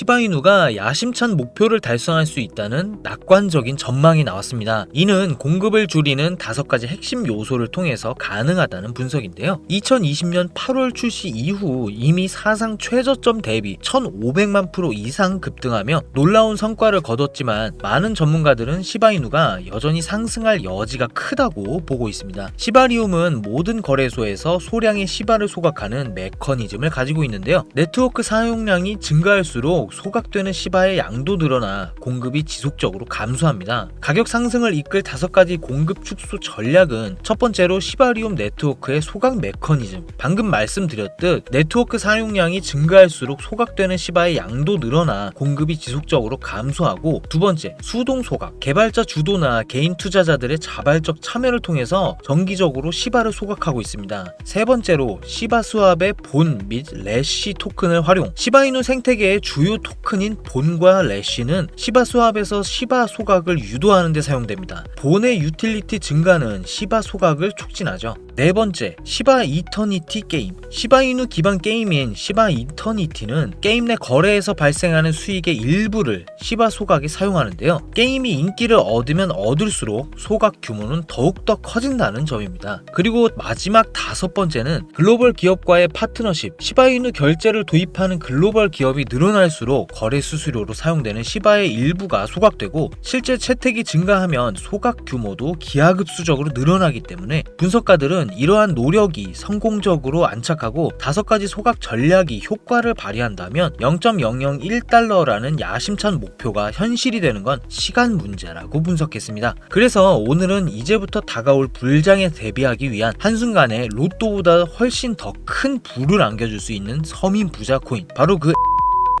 시바이누가 야심찬 목표를 달성할 수 있다는 낙관적인 전망이 나왔습니다. 이는 공급을 줄이는 다섯 가지 핵심 요소를 통해서 가능하다는 분석인데요. 2020년 8월 출시 이후 이미 사상 최저점 대비 1,500만 프로 이상 급등하며 놀라운 성과를 거뒀지만 많은 전문가들은 시바이누가 여전히 상승할 여지가 크다고 보고 있습니다. 시바리움은 모든 거래소에서 소량의 시바를 소각하는 메커니즘을 가지고 있는데요. 네트워크 사용량이 증가할수록 소각되는 시바의 양도 늘어나 공급이 지속적으로 감소합니다. 가격 상승을 이끌 다섯 가지 공급 축소 전략은 첫 번째로 시바리움 네트워크의 소각 메커니즘. 방금 말씀드렸듯 네트워크 사용량이 증가할수록 소각되는 시바의 양도 늘어나 공급이 지속적으로 감소하고 두 번째 수동 소각. 개발자 주도나 개인 투자자들의 자발적 참여를 통해서 정기적으로 시바를 소각하고 있습니다. 세 번째로 시바 수합의 본 및 래쉬 토큰을 활용. 시바이누 생태계의 주요 토큰인 본과 래쉬는 시바 수합에서 시바 소각을 유도하는 데 사용됩니다. 본의 유틸리티 증가는 시바 소각을 촉진하죠. 네 번째, 시바 이터니티 게임. 시바이누 기반 게임인 시바 이터니티는 게임 내 거래에서 발생하는 수익의 일부를 시바 소각에 사용하는데요. 게임이 인기를 얻으면 얻을수록 소각 규모는 더욱더 커진다는 점입니다. 그리고 마지막 다섯 번째는 글로벌 기업과의 파트너십. 시바이누 결제를 도입하는 글로벌 기업이 늘어날수록 거래 수수료로 사용되는 시바의 일부가 소각되고 실제 채택이 증가하면 소각 규모도 기하급수적으로 늘어나기 때문에 분석가들은 이러한 노력이 성공적으로 안착하고 다섯 가지 소각 전략이 효과를 발휘한다면 0.001달러라는 야심찬 목표가 현실이 되는 건 시간 문제라고 분석했습니다. 그래서 오늘은 이제부터 다가올 불장에 대비하기 위한 한순간에 로또보다 훨씬 더 큰 부를 안겨줄 수 있는 서민 부자 코인 바로 그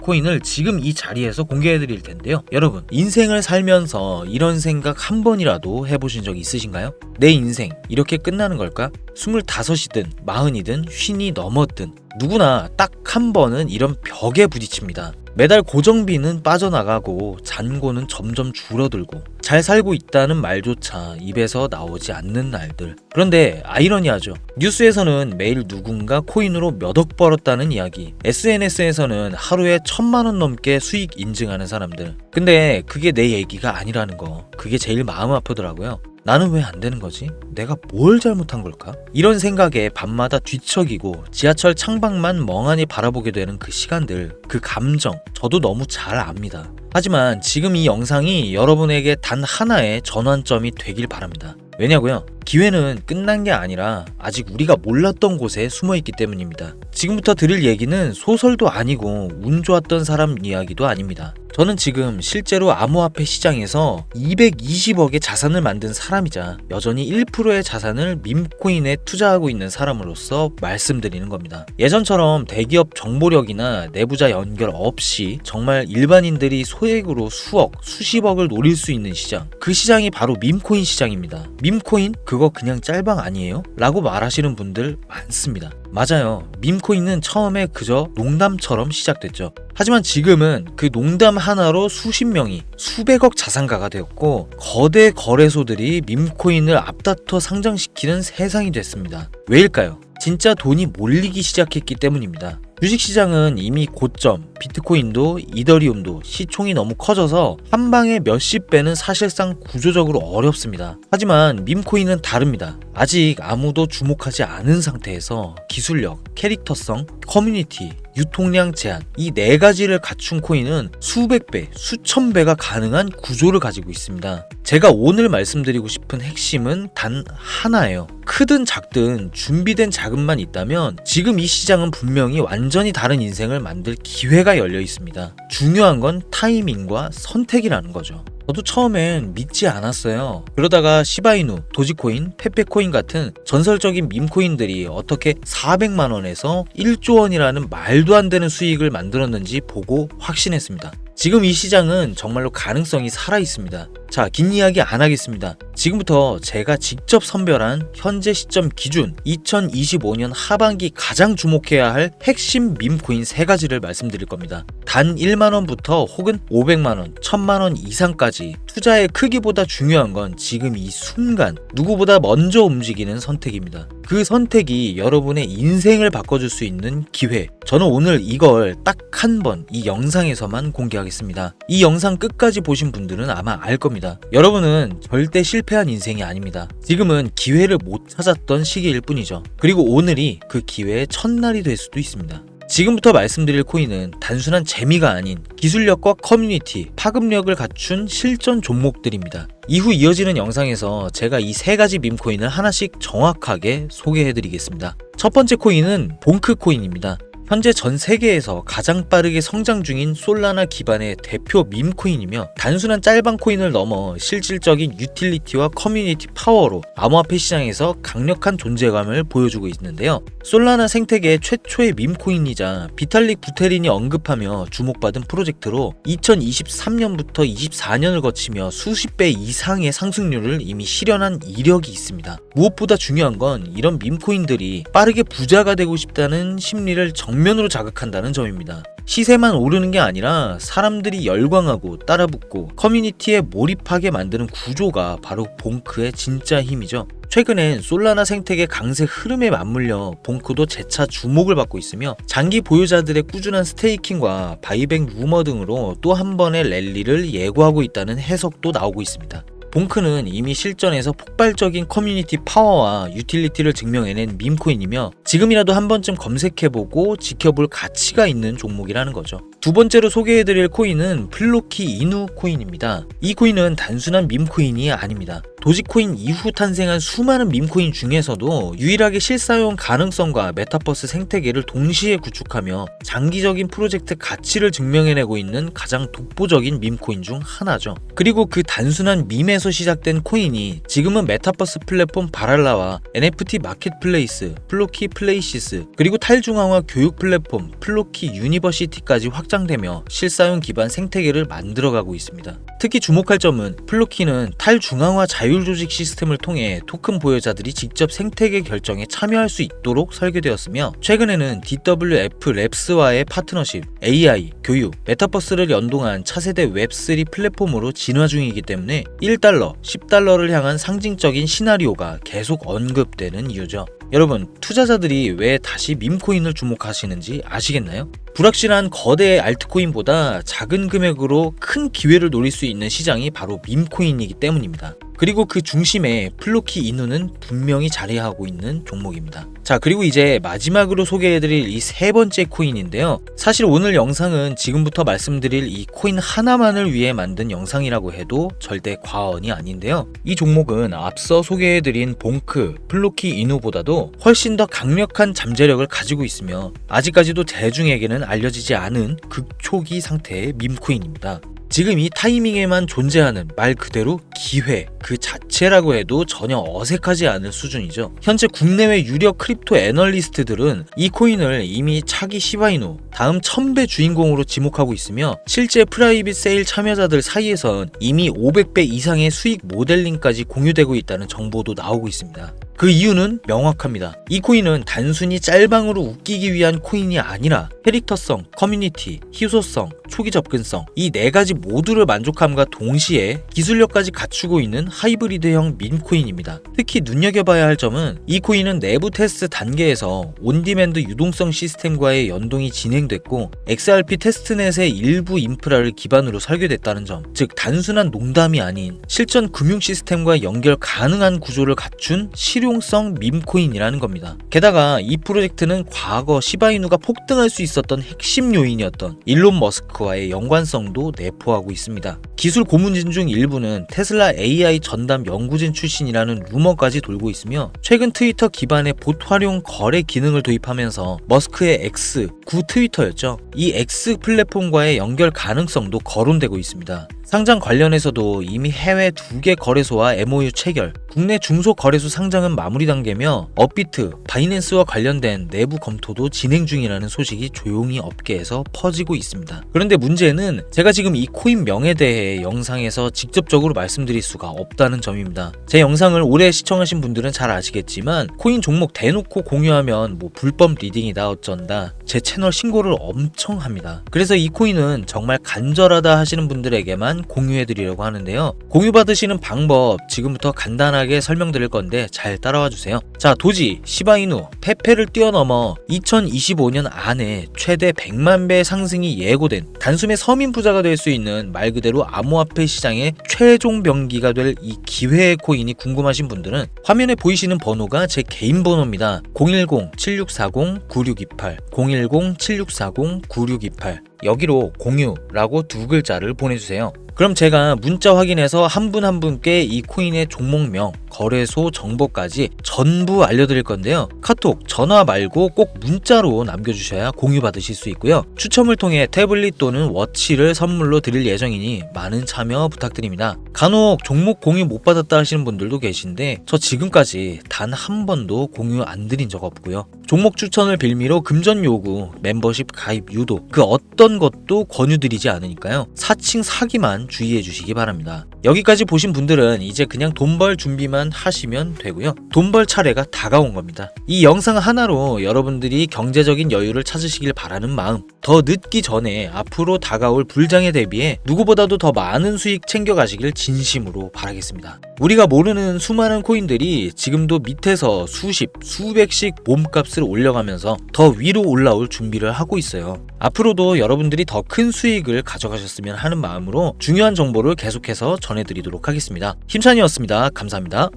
코인을 지금 이 자리에서 공개해 드릴 텐데요. 여러분, 인생을 살면서 이런 생각 한 번이라도 해보신 적 있으신가요? 내 인생 이렇게 끝나는 걸까? 25이든 40이든 쉰이 넘었든 누구나 딱 한 번은 이런 벽에 부딪힙니다. 매달 고정비는 빠져나가고 잔고는 점점 줄어들고 잘 살고 있다는 말조차 입에서 나오지 않는 날들. 그런데 아이러니하죠. 뉴스에서는 매일 누군가 코인으로 몇 억 벌었다는 이야기. SNS에서는 하루에 천만 원 넘게 수익 인증하는 사람들. 근데 그게 내 얘기가 아니라는 거. 그게 제일 마음 아프더라고요. 나는 왜 안 되는 거지? 내가 뭘 잘못한 걸까? 이런 생각에 밤마다 뒤척이고 지하철 창밖만 멍하니 바라보게 되는 그 시간들, 그 감정, 저도 너무 잘 압니다. 하지만 지금 이 영상이 여러분에게 단 하나의 전환점이 되길 바랍니다. 왜냐고요? 기회는 끝난 게 아니라 아직 우리가 몰랐던 곳에 숨어 있기 때문입니다. 지금부터 들을 얘기는 소설도 아니고 운 좋았던 사람 이야기도 아닙니다. 저는 지금 실제로 암호화폐 시장에서 220억의 자산을 만든 사람이자 여전히 1%의 자산을 밈코인에 투자하고 있는 사람으로서 말씀드리는 겁니다. 예전처럼 대기업 정보력이나 내부자 연결 없이 정말 일반인들이 소액으로 수억, 수십억을 노릴 수 있는 시장. 그 시장이 바로 밈코인 시장입니다. 밈코인? 그거 그냥 짤방 아니에요? 라고 말하시는 분들 많습니다. 맞아요. 밈코인은 처음에 그저 농담처럼 시작됐죠. 하지만 지금은 그 농담 하나로 수십 명이 수백억 자산가가 되었고 거대 거래소들이 밈코인을 앞다퉈 상장시키는 세상이 됐습니다. 왜일까요? 진짜 돈이 몰리기 시작했기 때문입니다. 주식시장은 이미 고점, 비트코인도 이더리움도 시총이 너무 커져서 한 방에 몇십 배는 사실상 구조적으로 어렵습니다. 하지만 밈코인은 다릅니다. 아직 아무도 주목하지 않은 상태에서 기술력, 캐릭터성, 커뮤니티, 유통량 제한 이 네 가지를 갖춘 코인은 수백 배, 수천 배가 가능한 구조를 가지고 있습니다. 제가 오늘 말씀드리고 싶은 핵심은 단 하나예요. 크든 작든 준비된 자금만 있다면 지금 이 시장은 분명히 완전히 다른 인생을 만들 기회가 열려 있습니다. 중요한 건 타이밍과 선택이라는 거죠. 저도 처음엔 믿지 않았어요. 그러다가 시바이누, 도지코인, 페페코인 같은 전설적인 밈코인들이 어떻게 400만 원에서 1조 원이라는 말도 안 되는 수익을 만들었는지 보고 확신했습니다. 지금 이 시장은 정말로 가능성이 살아 있습니다. 자, 긴 이야기 안 하겠습니다. 지금부터 제가 직접 선별한 현재 시점 기준 2025년 하반기 가장 주목해야 할 핵심 밈코인 세 가지를 말씀드릴 겁니다. 단 1만원부터 혹은 500만원, 1000만원 이상까지 투자의 크기보다 중요한 건 지금 이 순간 누구보다 먼저 움직이는 선택입니다. 그 선택이 여러분의 인생을 바꿔줄 수 있는 기회. 저는 오늘 이걸 딱 한 번 이 영상에서만 공개하겠습니다. 이 영상 끝까지 보신 분들은 아마 알 겁니다. 여러분은 절대 실패한 인생이 아닙니다. 지금은 기회를 못 찾았던 시기일 뿐이죠. 그리고 오늘이 그 기회의 첫날이 될 수도 있습니다. 지금부터 말씀드릴 코인은 단순한 재미가 아닌 기술력과 커뮤니티, 파급력을 갖춘 실전 종목들입니다. 이후 이어지는 영상에서 제가 이 세 가지 밈코인을 하나씩 정확하게 소개해 드리겠습니다. 첫 번째 코인은 봉크 코인입니다. 현재 전 세계에서 가장 빠르게 성장 중인 솔라나 기반의 대표 밈코인이며 단순한 짤방 코인을 넘어 실질적인 유틸리티와 커뮤니티 파워로 암호화폐 시장에서 강력한 존재감을 보여주고 있는데요. 솔라나 생태계 최초의 밈코인이자 비탈릭 부테린이 언급하며 주목받은 프로젝트로 2023년부터 24년을 거치며 수십 배 이상의 상승률을 이미 실현한 이력이 있습니다. 무엇보다 중요한 건 이런 밈코인들이 빠르게 부자가 되고 싶다는 심리를 정면으로 자극한다는 점입니다. 시세만 오르는 게 아니라 사람들이 열광하고 따라붙고 커뮤니티에 몰입하게 만드는 구조가 바로 봉크의 진짜 힘이죠. 최근엔 솔라나 생태계 강세 흐름에 맞물려 봉크도 재차 주목을 받고 있으며 장기 보유자들의 꾸준한 스테이킹과 바이백 루머 등으로 또 한 번의 랠리를 예고하고 있다는 해석도 나오고 있습니다. 봉크는 이미 실전에서 폭발적인 커뮤니티 파워와 유틸리티를 증명해낸 밈코인이며 지금이라도 한 번쯤 검색해보고 지켜볼 가치가 있는 종목이라는 거죠. 두 번째로 소개해드릴 코인은 플로키 이누 코인입니다. 이 코인은 단순한 밈코인이 아닙니다. 도지코인 이후 탄생한 수많은 밈코인 중에서도 유일하게 실사용 가능성과 메타버스 생태계를 동시에 구축하며 장기적인 프로젝트 가치를 증명해내고 있는 가장 독보적인 밈코인 중 하나죠. 그리고 그 단순한 밈 에서 시작된 코인이 지금은 메타버스 플랫폼 바랄라와 NFT 마켓플레이스, 플로키 플레이시스, 그리고 탈중앙화 교육 플랫폼 플로키 유니버시티까지 확장되며 실사용 기반 생태계를 만들어가고 있습니다. 특히 주목할 점은 플로키는 탈중앙화 자율 조직 시스템을 통해 토큰 보유자들이 직접 생태계 결정에 참여할 수 있도록 설계되었으며 최근에는 DWF 랩스와의 파트너십, AI, 교육, 메타버스를 연동한 차세대 웹3 플랫폼으로 진화 중이기 때문에 1달 러, 10달러를 향한 상징적인 시나리오가 계속 언급되는 이유죠. 여러분, 투자자들이 왜 다시 밈코인을 주목하시는지 아시겠나요? 불확실한 거대 알트코인보다 작은 금액으로 큰 기회를 노릴 수 있는 시장이 바로 밈코인이기 때문입니다. 그리고 그 중심에 플로키 이누는 분명히 자리하고 있는 종목입니다. 자, 그리고 이제 마지막으로 소개해드릴 이 세 번째 코인인데요. 사실 오늘 영상은 지금부터 말씀드릴 이 코인 하나만을 위해 만든 영상이라고 해도 절대 과언이 아닌데요. 이 종목은 앞서 소개해드린 봉크, 플로키 이누보다도 훨씬 더 강력한 잠재력을 가지고 있으며 아직까지도 대중에게는 알려지지 않은 극초기 상태의 밈코인입니다. 지금 이 타이밍에만 존재하는 말 그대로 기회 그 자체라고 해도 전혀 어색하지 않을 수준이죠. 현재 국내외 유력 크립토 애널리스트들은 이 코인을 이미 차기 시바이누 다음 1000배 주인공으로 지목하고 있으며 실제 프라이빗 세일 참여자들 사이에선 이미 500배 이상의 수익 모델링까지 공유되고 있다는 정보도 나오고 있습니다. 그 이유는 명확합니다. 이 코인은 단순히 짤방으로 웃기기 위한 코인이 아니라 캐릭터성, 커뮤니티, 희소성, 초기 접근성 이 네 가지 모두를 만족함과 동시에 기술력까지 갖추고 있는 하이브리드형 민코인입니다. 특히 눈여겨봐야 할 점은 이 코인은 내부 테스트 단계에서 온디맨드 유동성 시스템과의 연동이 진행됐고 XRP 테스트넷의 일부 인프라를 기반으로 설계됐다는 점, 즉 단순한 농담이 아닌 실전 금융 시스템과 연결 가능한 구조를 갖춘 실용 성 밈코인이라는 겁니다. 게다가 이 프로젝트는 과거 시바이누가 폭등할 수 있었던 핵심 요인이었던 일론 머스크와의 연관성도 내포하고 있습니다. 기술 고문진 중 일부는 테슬라 AI 전담 연구진 출신이라는 루머까지 돌고 있으며 최근 트위터 기반의 봇 활용 거래 기능을 도입하면서 머스크의 X, 구 트위터였죠. 이 X 플랫폼과의 연결 가능성도 거론되고 있습니다. 상장 관련해서도 이미 해외 두 개 거래소와 MOU 체결, 국내 중소거래소 상장은 마무리 단계며 업비트, 바이낸스와 관련된 내부 검토도 진행 중이라는 소식이 조용히 업계에서 퍼지고 있습니다. 그런데 문제는 제가 지금 이 코인 명에 대해 영상에서 직접적으로 말씀드릴 수가 없다는 점입니다. 제 영상을 오래 시청하신 분들은 잘 아시겠지만 코인 종목 대놓고 공유하면 뭐 불법 리딩이다 어쩐다 제 채널 신고를 엄청 합니다. 그래서 이 코인은 정말 간절하다 하시는 분들에게만 공유해 드리려고 하는데요. 공유 받으시는 방법 지금부터 간단하게 설명드릴 건데 잘 따라와 주세요. 자, 도지, 시바이누, 페페를 뛰어넘어 2025년 안에 최대 100만 배 상승이 예고된 단숨에 서민 부자가 될 수 있는 말 그대로 암호화폐 시장의 최종 병기가 될 이 기회의 코인이 궁금하신 분들은 화면에 보이시는 번호가 제 개인 번호입니다. 010-7640-9628 010-7640-9628 여기로 공유라고 두 글자를 보내주세요. 그럼 제가 문자 확인해서 한 분한 분께 이 코인의 종목명, 거래소 정보까지 전부 알려드릴 건데요. 카톡, 전화 말고 꼭 문자로 남겨주셔야 공유 받으실 수 있고요. 추첨을 통해 태블릿 또는 워치를 선물로 드릴 예정이니 많은 참여 부탁드립니다. 간혹 종목 공유 못 받았다 하시는 분들도 계신데 저 지금까지 단 한 번도 공유 안 드린 적 없고요. 종목 추천을 빌미로 금전 요구, 멤버십 가입 유도 그 어떤 것도 권유드리지 않으니까요. 사칭 사기만 주의해 주시기 바랍니다. 여기까지 보신 분들은 이제 그냥 돈 벌 준비 만 하시면 되고요. 돈 벌 차례가 다가온 겁니다. 이 영상 하나로 여러분들이 경제적인 여유를 찾으시길 바라는 마음, 더 늦기 전에 앞으로 다가올 불장에 대비해 누구보다도 더 많은 수익 챙겨가시길 진심으로 바라겠습니다. 우리가 모르는 수많은 코인들이 지금도 밑에서 수십, 수백씩 몸값을 올려가면서 더 위로 올라올 준비를 하고 있어요. 앞으로도 여러분들이 더 큰 수익을 가져가셨으면 하는 마음으로 중요한 정보를 계속해서 전해드리도록 하겠습니다. 힘찬이었습니다. 감사합니다.